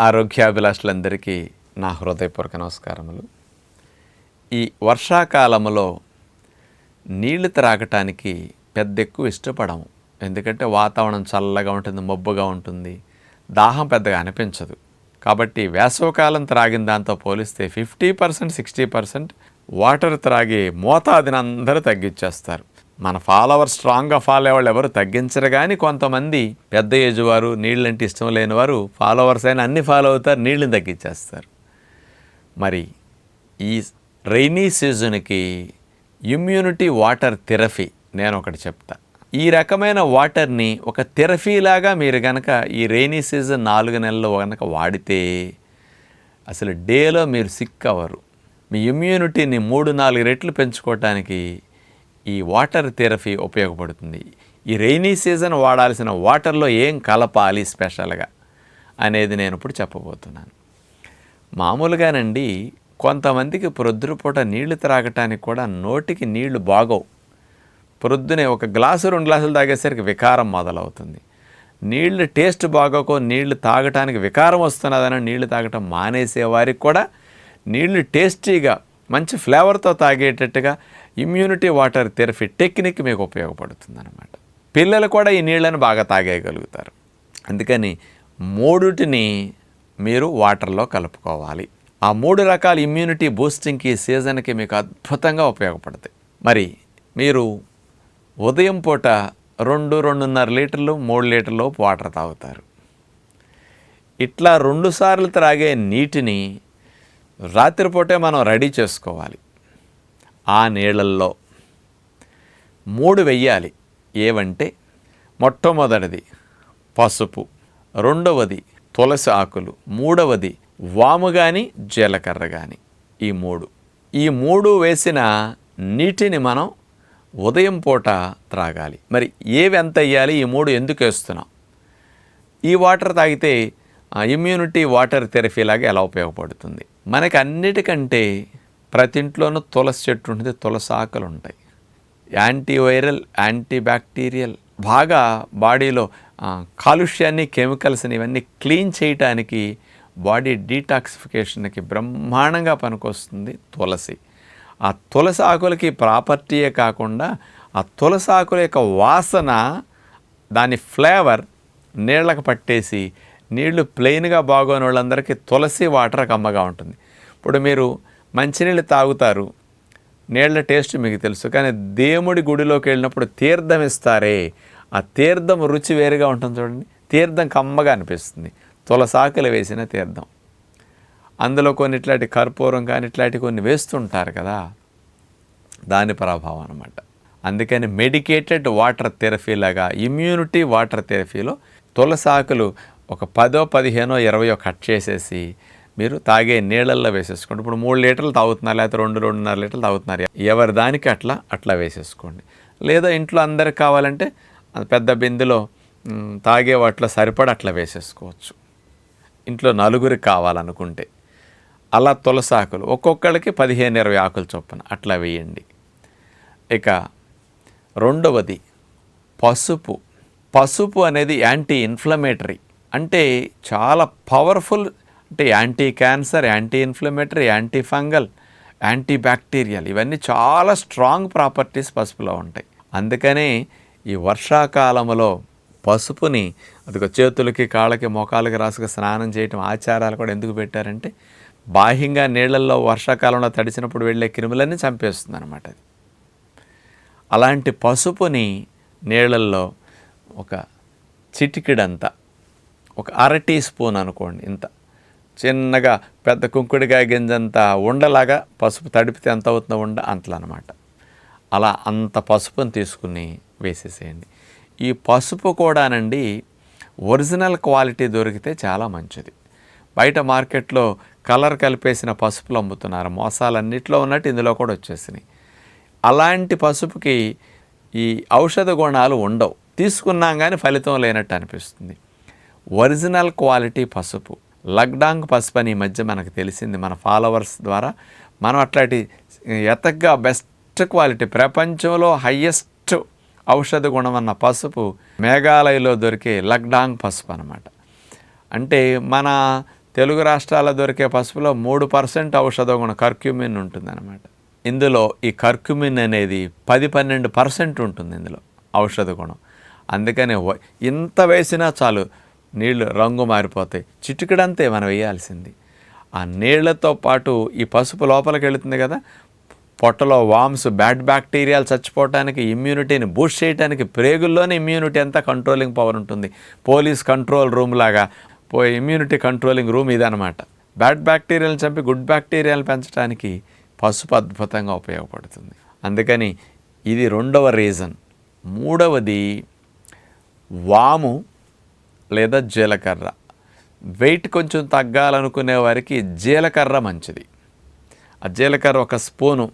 ఆరోగ్యాభిలాషులందరికీ నా హృదయపూర్వక నమస్కారములు. ఈ వర్షాకాలంలో నీళ్ళు త్రాగటానికి పెద్ద ఎక్కువ ఇష్టపడము. ఎందుకంటే వాతావరణం చల్లగా ఉంటుంది మబ్బుగా ఉంటుంది దాహం పెద్దగా అనిపించదు. కాబట్టి వేసవకాలం త్రాగిన దాంతో పోలిస్తే fifty percent sixty percent water త్రాగి మోతాదిని అందరూ తగ్గించేస్తారు మన ఫాలోవర్ స్ట్రాంగ్గా ఫాలో అయ్యేవాళ్ళు ఎవరు తగ్గించరు కానీ కొంతమంది పెద్ద ఏజ్ వారు నీళ్ళంటే ఇష్టం లేని వారు ఫాలోవర్స్ అయినా అన్ని ఫాలో అవుతారు నీళ్ళని తగ్గించేస్తారు. మరి ఈ రైనీ సీజన్కి ఇమ్యూనిటీ వాటర్ థెరపీ నేను ఒకటి చెప్తా. ఈ రకమైన వాటర్ని ఒక థెరపీలాగా మీరు కనుక ఈ రైనీ సీజన్ నాలుగు నెలలు కనుక వాడితే అసలు డేలో మీరు సిక్ అవ్వరు. మీ ఇమ్యూనిటీని మూడు నాలుగు రెట్లు పెంచుకోవటానికి ఈ వాటర్ థెరపీ ఉపయోగపడుతుంది. ఈ రెయినీ సీజన్ వాడాల్సిన వాటర్లో ఏం కలపాలి స్పెషల్గా అనేది నేను ఇప్పుడు చెప్పబోతున్నాను. మామూలుగానండి కొంతమందికి ప్రొద్దుపూట నీళ్ళు త్రాగటానికి కూడా నోటికి నీళ్ళు బాగోవు. ప్రొద్దునే ఒక గ్లాసు రెండు గ్లాసులు తాగేసరికి వికారం మొదలవుతుంది. నీళ్ళు టేస్ట్ బాగోకో నీళ్ళు తాగటానికి వికారం వస్తున్నదని నీళ్ళు తాగటం మానేసే వారికి కూడా నీళ్ళు టేస్టీగా మంచి ఫ్లేవర్తో తాగేటట్టుగా ఇమ్యూనిటీ వాటర్ థెరపీ టెక్నిక్ మీకు ఉపయోగపడుతుంది అనమాట పిల్లలు కూడా ఈ నీళ్ళను బాగా తాగేయగలుగుతారు. అందుకని మూడుటిని మీరు వాటర్లో కలుపుకోవాలి. ఆ మూడు రకాల ఇమ్యూనిటీ బూస్టింగ్కి సీజన్కి మీకు అద్భుతంగా ఉపయోగపడతాయి. మరి మీరు ఉదయం పూట రెండు రెండున్నర లీటర్లు మూడు లీటర్లు వాటర్ తాగుతారు. ఇట్లా రెండు సార్లు త్రాగే నీటిని రాత్రిపూటే మనం రెడీ చేసుకోవాలి. ఆ నీళ్ళల్లో. మూడు వెయ్యాలి. ఏవంటే మొట్టమొదటిది పసుపు రెండవది తులసి ఆకులు మూడవది వాము కానీ జీలకర్ర కానీ ఈ మూడు. ఈ మూడు వేసిన నీటిని మనం ఉదయం పూట త్రాగాలి. మరి ఏవి ఎంత వేయాలి ఈ మూడు ఎందుకు వేస్తున్నాం? ఈ వాటర్ తాగితే ఇమ్యూనిటీ వాటర్ థెరపీ లాగా ఎలా ఉపయోగపడుతుంది? మనకి అన్నిటికంటే ప్రతి ఇంట్లోనూ తులసి చెట్టు ఉంటుంది తులసి ఆకులు ఉంటాయి. యాంటీవైరల్ యాంటీ బ్యాక్టీరియల్ బాగా బాడీలో కాలుష్యాన్ని కెమికల్స్ని ఇవన్నీ క్లీన్ చేయటానికి బాడీ డీటాక్సిఫికేషన్కి బ్రహ్మాండంగా పనికొస్తుంది తులసి. ఆ తులసి ఆకులకి ప్రాపర్టీయే కాకుండా ఆ తులసి ఆకుల యొక్క వాసన దాని ఫ్లేవర్ నీళ్ళకు పట్టేసి నీళ్ళు ప్లెయిన్గా బాగోని వాళ్ళందరికీ తులసి వాటర్ కమ్మగా ఉంటుంది. ఇప్పుడు మీరు మంచినీళ్ళు తాగుతారు. నీళ్ళ టేస్ట్ మీకు తెలుసు. కానీ దేవుడి గుడిలోకి వెళ్ళినప్పుడు తీర్థం ఇస్తారే. ఆ తీర్థం రుచి వేరుగా ఉంటుంది చూడండి. తీర్థం కమ్మగా అనిపిస్తుంది. తులసాకులు వేసిన తీర్థం. అందులో కొన్ని ఇట్లాంటి కర్పూరం కానీ ఇట్లాంటి కొన్ని వేస్తుంటారు కదా. దాని ప్రభావం అనమాట అందుకని మెడికేటెడ్ వాటర్ థెరపీ లాగా ఇమ్యూనిటీ వాటర్ థెరపీలో తులసాకులు ఒక పదో పదిహేనో ఇరవయో కట్ చేసేసి మీరు తాగే నీళ్ళల్లో వేసేసుకోండి. ఇప్పుడు మూడు లీటర్లు తాగుతున్నారు లేకపోతే రెండు రెండున్నర లీటర్లు తాగుతున్నారు. ఎవరి దానికి అట్లా అట్లా వేసేసుకోండి. లేదా ఇంట్లో అందరికి కావాలంటే పెద్ద బిందెలో తాగే వాటిలో సరిపడ అట్లా వేసేసుకోవచ్చు. ఇంట్లో నలుగురికి కావాలనుకుంటే అలా తులసి ఆకులు ఒక్కొక్కళ్ళకి పదిహేను ఇరవై ఆకులు చొప్పున అట్లా వేయండి. ఇక రెండవది పసుపు. పసుపు అనేది యాంటీ ఇన్ఫ్లమేటరీ అంటే చాలా పవర్ఫుల్ అంటే anti cancer anti inflammatory anti fungal anti bacterial ఇవన్నీ చాలా స్ట్రాంగ్ ప్రాపర్టీస్ పసుపులో ఉంటాయి. అందుకనే ఈ వర్షాకాలంలో పసుపుని అదిగో చేతులకి కాళ్ళకి మోకాలకి రాసుకు స్నానం చేయటం ఆచారాలు కూడా ఎందుకు పెట్టారంటే బాహ్యంగా నీళ్ళల్లో వర్షాకాలంలో తడిచినప్పుడు వెళ్ళే క్రిములన్నీ చంపేస్తుంది అనమాట అది. అలాంటి పసుపుని నీళ్ళల్లో ఒక చిటికిడంత ఒక అర టీ స్పూన్ అనుకోండి ఇంత చిన్నగా పెద్ద కుంకుడికాయ గింజంత ఉండలాగా పసుపు తడిపితే ఎంత అవుతుందో ఉండ అంతలనమాట. అలా అంత పసుపుని తీసుకుని వేసేసేయండి. ఈ పసుపు కూడానండి ఒరిజినల్ క్వాలిటీ దొరికితే చాలా మంచిది. బయట మార్కెట్లో కలర్ కలిపేసిన పసుపులు అమ్ముతున్నారు. మోసాలన్నిట్లో ఉన్నట్టు ఇందులో కూడా వచ్చేసినాయి. అలాంటి పసుపుకి ఈ ఔషధ గుణాలు ఉండవు. తీసుకున్నాం కానీ ఫలితం లేనట్టు అనిపిస్తుంది. ఒరిజినల్ క్వాలిటీ పసుపు. లక్డాంగ్ పసుపు అని ఈ మధ్య మనకు తెలిసింది మన ఫాలోవర్స్ ద్వారా. మనం అట్లాంటి ఎతగ్గా బెస్ట్ క్వాలిటీ ప్రపంచంలో హయ్యెస్ట్ ఔషధ గుణం అన్న పసుపు మేఘాలయలో దొరికే లక్డాంగ్ పసుపు అన్నమాట. అంటే మన తెలుగు రాష్ట్రాల్లో దొరికే పసుపులో మూడు పర్సెంట్ ఔషధ గుణం కర్క్యూమిన్ ఉంటుందన్నమాట. ఇందులో ఈ కర్క్యూమిన్ అనేది పది పన్నెండు పర్సెంట్ ఉంటుంది ఇందులో ఔషధ గుణం. అందుకని ఇంత వేసినా చాలు నీళ్ళు రంగు మారిపోతాయి. చిటికడంతే మనం వేయాల్సింది. ఆ నీళ్ళతో పాటు ఈ పసుపు లోపలికి వెళుతుంది కదా పొట్టలో వామ్స్ బ్యాడ్ బ్యాక్టీరియాలు చచ్చిపోవటానికి ఇమ్యూనిటీని బూస్ట్ చేయడానికి ప్రేగుల్లోనే ఇమ్యూనిటీ అంతా కంట్రోలింగ్ పవర్ ఉంటుంది. పోలీస్ కంట్రోల్ రూమ్ లాగా పో ఇమ్యూనిటీ కంట్రోలింగ్ రూమ్ ఇదనమాట బ్యాడ్ బ్యాక్టీరియాలను చంపి గుడ్ బ్యాక్టీరియాలను పెంచడానికి పసుపు అద్భుతంగా ఉపయోగపడుతుంది. అందుకని ఇది రెండవ రీజన్. మూడవది వాము లేదా జీలకర్ర. వెయిట్ కొంచెం తగ్గాలనుకునే వారికి జీలకర్ర మంచిది. ఆ జీలకర్ర ఒక స్పూను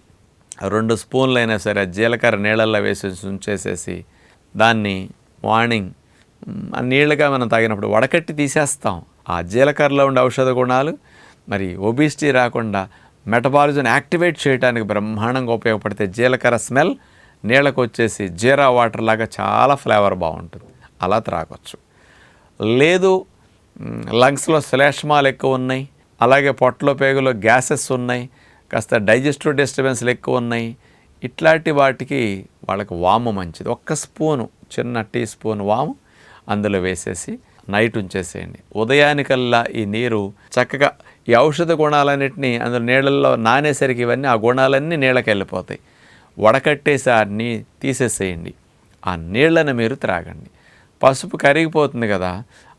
రెండు స్పూన్లు అయినా సరే ఆ జీలకర్ర నీళ్ళల్లో వేసి ఉంచేసేసి దాన్ని మార్నింగ్ ఆ నీళ్ళగా మనం తాగినప్పుడు వడకట్టి తీసేస్తాం. ఆ జీలకర్రలో ఉండే ఔషధ గుణాలు మరి ఒబిసిటీ రాకుండా మెటబాలిజం యాక్టివేట్ చేయడానికి బ్రహ్మాండంగా ఉపయోగపడితే జీలకర్ర స్మెల్ నీళ్ళకు వచ్చేసి జీరా వాటర్ లాగా చాలా ఫ్లేవర్ బాగుంటుంది. అలా త్రాగొచ్చు. లేదు లంగ్స్లో శ్లేష్మాలు ఎక్కువ ఉన్నాయి అలాగే పొట్టలో పేగులో గ్యాసెస్ ఉన్నాయి కాస్త డైజెస్టివ్ డిస్టర్బెన్స్లు ఎక్కువ ఉన్నాయి. ఇట్లాంటి వాటికి వాళ్ళకి వాము మంచిది. ఒక్క స్పూను చిన్న టీ స్పూన్ వాము అందులో వేసేసి నైట్ ఉంచేసేయండి. ఉదయానికల్లా ఈ నీరు చక్కగా ఈ ఔషధ గుణాలన్నింటినీ అందులో నీళ్ళల్లో నానేసరికి ఇవన్నీ ఆ గుణాలన్నీ నీళ్ళకి వెళ్ళిపోతాయి. వడకట్టేసి ఆ నీ తీసేసేయండి. ఆ నీళ్ళను మీరు త్రాగండి. పసుపు కరిగిపోతుంది కదా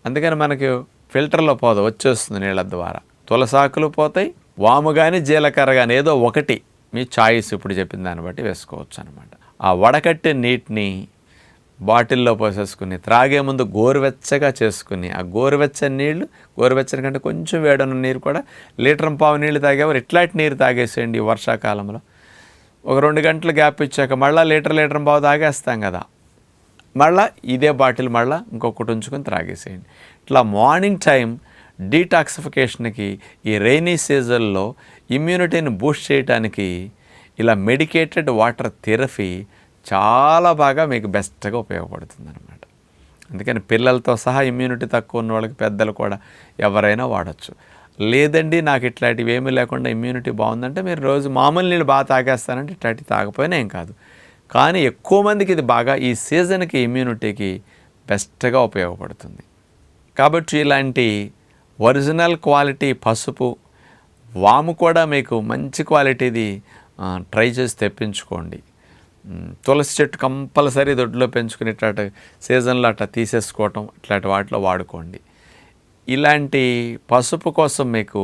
అందుకని మనకి ఫిల్టర్లో పోదు వచ్చేస్తుంది నీళ్ళ ద్వారా. తులసాకులు పోతాయి వాము కానీ జీలకర్ర కానీ ఏదో ఒకటి. మీ చాయిస్ ఇప్పుడు చెప్పిన దాన్ని బట్టి వేసుకోవచ్చు అనమాట ఆ వడకట్టే నీటిని బాటిల్లో పోసేసుకుని త్రాగే ముందు గోరువెచ్చగా చేసుకుని ఆ గోరువెచ్చని నీళ్ళు గోరువెచ్చని కంటే కొంచెం వేడన్న నీరు కూడా లీటర్ పావు నీళ్ళు తాగేవారు ఇట్లాంటి నీరు తాగేసేయండి వర్షాకాలంలో. ఒక రెండు గంటలు గ్యాప్ ఇచ్చాక మళ్ళీ లీటర్ లీటర్ పావు తాగేస్తాం కదా. మళ్ళా ఇదే బాటిల్ మళ్ళా ఇంకొకటి ఉంచుకొని త్రాగేసేయండి. ఇట్లా మార్నింగ్ టైం డీటాక్సిఫికేషన్కి ఈ రైనీ సీజన్లో ఇమ్యూనిటీని బూస్ట్ చేయడానికి ఇలా మెడికేటెడ్ వాటర్ థెరపీ చాలా బాగా మీకు బెస్ట్గా ఉపయోగపడుతుంది అనమాట అందుకని పిల్లలతో సహా ఇమ్యూనిటీ తక్కువ ఉన్న వాళ్ళకి పెద్దలు కూడా ఎవరైనా వాడచ్చు. లేదండి నాకు ఇట్లాంటివి ఏమీ లేకుండా ఇమ్యూనిటీ బాగుందంటే మీరు రోజు మామూలు నీళ్ళు బాగా తాగేస్తానంటే ఇట్లాంటివి తాగపోయినా ఏం కాదు. కానీ ఎక్కువ మందికి ఇది బాగా ఈ సీజన్కి ఇమ్యూనిటీకి బెస్ట్గా ఉపయోగపడుతుంది. కాబట్టి ఇలాంటి ఒరిజినల్ క్వాలిటీ పసుపు వాము కూడా మీకు మంచి క్వాలిటీది ట్రై చేసి తెప్పించుకోండి. తులసి చెట్టు కంపల్సరీ దొడ్లో పెంచుకుని ఇట్లాంటి సీజన్లో అట్లా తీసేసుకోవటం ఇట్లాంటి వాటిలో వాడుకోండి. ఇలాంటి పసుపు కోసం మీకు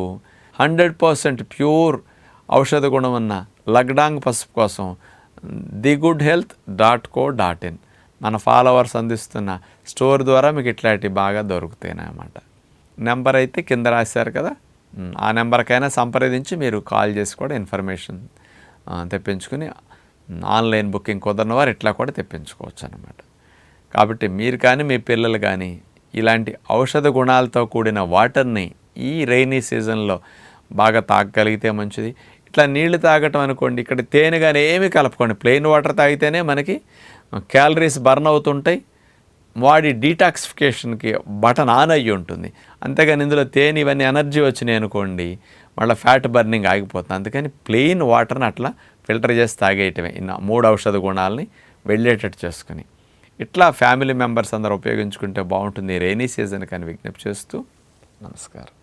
హండ్రెడ్ పర్సెంట్ ప్యూర్ ఔషధ గుణం ఉన్న లగ్డాంగ్ పసుపు కోసం the good health dot co dot in. మన ఫాలోవర్స్ అందిస్తున్న స్టోర్ ద్వారా మీకు ఇట్లాంటివి బాగా దొరుకుతాయి అన్నమాట నెంబర్ అయితే కింద రాశారు కదా? ఆ నెంబర్కైనా సంప్రదించి మీరు కాల్ చేసి కూడా ఇన్ఫర్మేషన్ తెప్పించుకుని ఆన్లైన్ బుకింగ్ కుదరని వారు ఇట్లా కూడా తెప్పించుకోవచ్చు అనమాట కాబట్టి మీరు కానీ మీ పిల్లలు కానీ ఇలాంటి ఔషధ గుణాలతో కూడిన వాటర్ని ఈ రైనీ సీజన్లో బాగా తాగగలిగితే మంచిది. ఇట్లా నీళ్ళు తాగటం అనుకోండి ఇక్కడ తేనె కానీ ఏమీ కలపకండి. ప్లెయిన్ వాటర్ తాగితేనే మనకి క్యాలరీస్ బర్న్ అవుతుంటాయి. వాడి డీటాక్సిఫికేషన్కి బటన్ ఆన్ అయ్యి ఉంటుంది. అంతేగాని ఇందులో తేనె ఇవన్నీ ఎనర్జీ వచ్చినాయి అనుకోండి మళ్ళీ ఫ్యాట్ బర్నింగ్ ఆగిపోతుంది. అందుకని ప్లెయిన్ వాటర్ని అట్లా ఫిల్టర్ చేసి తాగేయటమే. ఇన్న మూడు ఔషధ గుణాలని వెళ్ళేటట్టు చేసుకుని. ఇట్లా ఫ్యామిలీ మెంబర్స్ అందరూ ఉపయోగించుకుంటే బాగుంటుంది. రైనీ సీజన్ కానీ విజ్ఞప్తి చేస్తూ నమస్కారం.